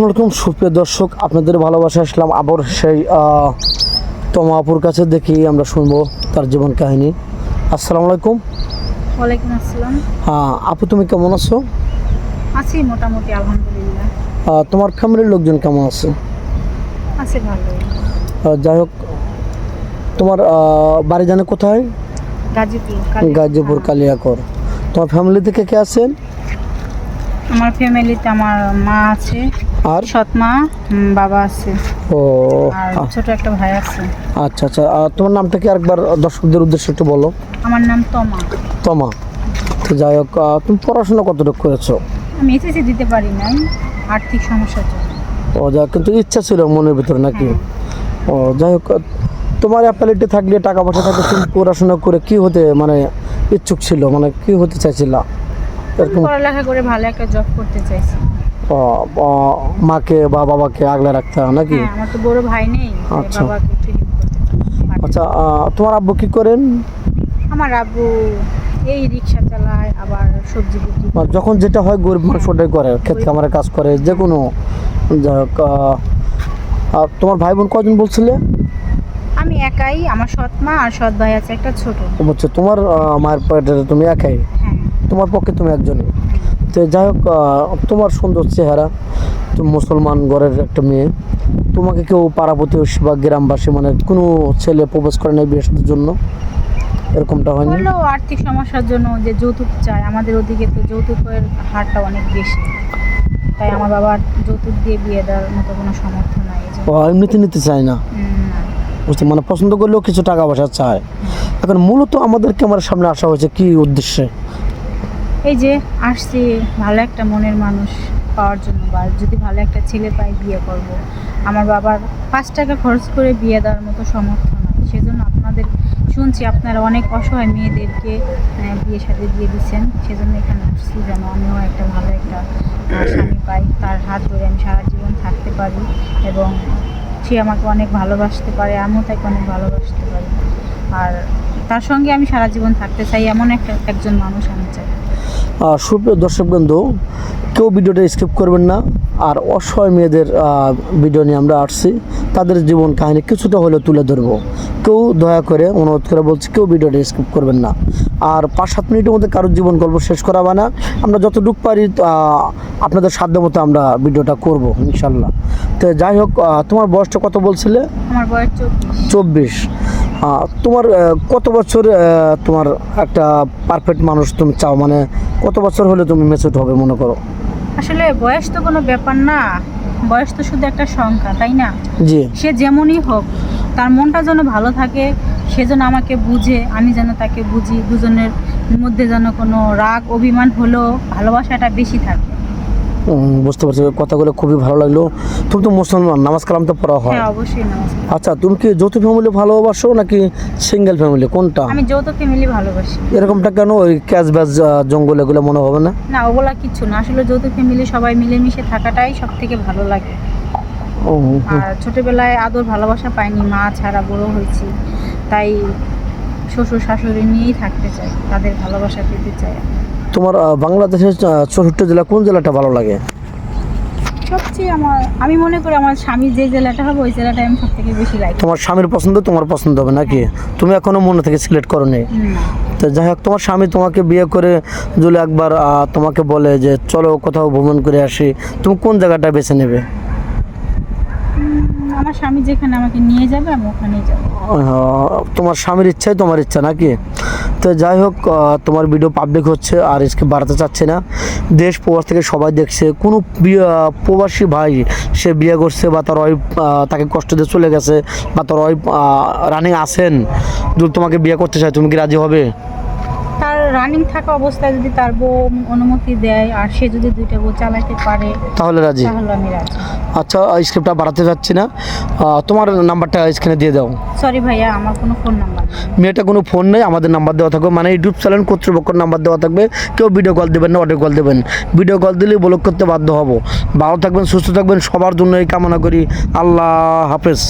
আসসালামাইকুম সুপ্রিয় দর্শক আপনাদের ভালোবাসা আসলাম আবার সেই আহ, তমা কাছে দেখি আমরা শুনব তার জীবন কাহিনী। আসসালামু আলাইকুম ওয়ালাইকুম আসসালাম। আহ, আপু তুমি কেমন আছো? আছি মোটামুটি আলহামদুলিল্লাহ। তোমার ফ্যামিলির লোকজন কেমন আছে? যাই হোক তোমার বাড়ি জানে কোথায়? গাজীপুর গাজীপুর কালিয়াকর তোমার ফ্যামিলি থেকে কে আছেন? আমার ফ্যামিলিতে আমার মা আছে আর? সৎ মা বাবা আছে। ও আর ছোট একটা ভাই আছে। আচ্ছা আচ্ছা তোমার নামটা কি আরেকবার দর্শকদের উদ্দেশ্যে একটু বলো? আমার নাম তমা। তমা। তো যাই হোক তুমি পড়াশোনা কতটুকু করেছ? আমি এসএসসি দিতে পারি নাই আর্থিক সমস্যার জন্য। ও যা কিন্তু ইচ্ছা ছিল মনের ভিতরে নাকি? ও যাই হোক তোমার অ্যাপালিটি থাকলে টাকা পয়সা থাকলে তুমি পড়াশোনা করে কি হতে মানে ইচ্ছুক ছিল? মানে কি হতে চাইছিল? পড়ালেখা করে ভালো একটা জব করতে চাইছি। মাকে বা বাবাকে আগলে রাখতে হয় নাকি? হ্যাঁ আমার তো বড় ভাই নেই আচ্ছা। আচ্ছা তোমার আব্বু কি করেন? আমার আব্বু এই রিক্সা চালায় আবার সবজি বিক্রি যখন যেটা হয় গরিব মানুষ ওটাই করে ক্ষেত খামারে কাজ করে যে কোনো আর তোমার ভাই বোন কজন বলছিলে? আমি একাই আমার সৎ মা আর সৎ ভাই আছে একটা ছোট। বলছে তোমার মায়ের পেটে তুমি একাই? হ্যাঁ তোমার পক্ষে তুমি একজনই তো যাই হোক তোমার সুন্দর চেহারা তুমি মুসলমান ঘরের একটা মেয়ে। তোমাকে কেউ পাড়া প্রতিবেশী বা গ্রামবাসী মানে কোনো ছেলে প্রবেশ করে নাই বিয়ের জন্য? এরকমটা হয়নি? হলো আর্থিক সমস্যার জন্য যে যৌতুক চায়। আমাদের ওদিকে তো যৌতুকের হারটা অনেক বেশি। তাই আমার বাবার যৌতুক দিয়ে বিয়ে দেওয়ার মতো কোনো সামর্থ্য নাই। ও, এমনিতে নিতে চায় না? বুঝতে মানে পছন্দ করলেও কিছু টাকা পয়সা চায়। এখন মূলত আমাদের ক্যামেরার সামনে আসা হয়েছে কি উদ্দেশ্যে? এই যে আসছি, ভালো একটা মনের মানুষ পাওয়ার জন্য বা যদি ভালো একটা ছেলে পাই বিয়ে করব। আমার বাবার পাঁচ টাকা খরচ করে বিয়ে দেওয়ার মতো সমর্থ নাই। সেজন্য আপনাদের শুনছি আপনারা অনেক অসহায় মেয়েদেরকে বিয়ে সাথে দিয়ে দিচ্ছেন। সেজন্য এখানে আসছি যেন আমিও একটা ভালো একটা স্বামী পাই। তার হাত ধরে আমি সারা জীবন থাকতে পারি এবং সে আমাকে অনেক ভালোবাসতে পারে, আমিও তাকে অনেক ভালোবাসতে পারি। আর তার সঙ্গে আমি সারা জীবন থাকতে চাই, এমন একটা একজন মানুষ আমি চাই। সুপ্রিয় দর্শকবৃন্দ কেউ ভিডিওটা স্কিপ করবেন না আর অসহায় মেয়েদের ভিডিও নিয়ে আমরা আসছি। তাদের জীবন কাহিনী কিছুটা হলেও তুলে ধরবো। কেউ দয়া করে অনুরোধ করে বলছি কেউ ভিডিওটা স্কিপ করবেন না। আর পাঁচ সাত মিনিটের মধ্যে কারোর জীবন গল্প শেষ করা হবে না। আমরা যতটুকু পারি আপনাদের সাধ্য মতো আমরা ভিডিওটা করব ইনশাল্লাহ। তো যাই হোক তোমার বয়সটা কত বলছিলে? আমার বয়স চব্বিশ। তোমার কত বছর তোমার একটা পারফেক্ট মানুষ তুমি চাও? মানে কত বছর হলে তুমি মেচুড হবে মনে করো? আসলে বয়স তো কোনো ব্যাপার না। বয়স তো শুধু একটা সংখ্যা তাই না? জি। সে যেমনই হোক তার মনটা যেন ভালো থাকে সে যেন আমাকে বুঝে আমি যেন তাকে বুঝি দুজনের মধ্যে যেন কোনো রাগ অভিমান হলেও ভালোবাসাটা বেশি থাকে। বুঝতে পারছি কথাগুলো খুবই ভালো লাগল। তুমি তো মুসলমান নামাজ কালাম তো পড়া হয়। হ্যাঁ অবশ্যই আচ্ছা তুমি কি যৌথ ফ্যামিলি ভালোবাসো নাকি সিঙ্গেল ফ্যামিলি কোনটা? আমি যৌথ ফ্যামিলি ভালোবাসি। এরকমটা কেন? ওই ক্যাশ ব্যাজ জঙ্গল এগুলো মনে হবে না? না ওগুলা কিচ্ছু না। আসলে যৌথ ফ্যামিলি সবাই মিলেমিশে থাকাটাই সব থেকে ভালো লাগে। আর ছোটবেলায় আদর ভালোবাসা পাইনি মা ছাড়া বড় হয়েছি। তাই শ্বশুর শাশুড়ি নিয়েই থাকতে চাই তাদের ভালোবাসা পেতে চাই। তোমার বাংলাদেশের চৌষট্টি জেলা কোন জেলাটা ভালো লাগে? সবচেয়ে আমার আমি মনে করি আমার স্বামী যে জেলাটা হবে ওই জেলাটা আমি সব থেকে বেশি লাইক তোমার স্বামীর পছন্দ তোমার পছন্দ হবে নাকি? তুমি এখনও মনে থেকে সিলেক্ট করো নি তো যাই হোক তোমার স্বামী তোমাকে বিয়ে করে যদি একবার তোমাকে বলে যে চলো কোথাও ভ্রমণ করে আসি তুমি কোন জায়গাটা বেছে নেবে? আমার স্বামী যেখানে আমাকে নিয়ে যাবে, আমি যাব। তোমার স্বামীর ইচ্ছাই তোমার ইচ্ছা নাকি? তো যাই হোক তোমার ভিডিও পাবলিক হচ্ছে আর এসকে বাড়াতে চাচ্ছে না। দেশ প্রবাস থেকে সবাই দেখছে, কোনো প্রবাসী ভাই সে বিয়ে করছে বা তার ওয়াইফ তাকে কষ্ট দিয়ে চলে গেছে বা তার ওয়াইফ রানিং আছেন, যদি তোমাকে বিয়ে করতে চায়, তুমি কি রাজি হবে? রানিং থাকা অবস্থায় যদি তার বউ অনুমতি দেয় আর সে যদি দুইটা বউ চালাতে পারে তাহলে রাজি। তাহলে আমি রাজি। আচ্ছা স্ক্রিপ্টটা বাড়াতে চাচ্ছি না। তোমার নাম্বারটা স্ক্রিনে দিয়ে দাও। সরি ভাইয়া আমার কোনো ফোন নাম্বার মেয়েটা কোনো ফোন নেই আমাদের নাম্বার দেওয়া থাকবে। মানে ইউটিউব চ্যানেল কর্তৃপক্ষের নাম্বার দেওয়া থাকবে। কেউ ভিডিও কল দেবেন না অডিও কল দেবেন। ভিডিও কল দিলেই ব্লক করতে বাধ্য হব। ভালো থাকবেন সুস্থ থাকবেন। সবার জন্য এই কামনা করি। আল্লাহ হাফেজ।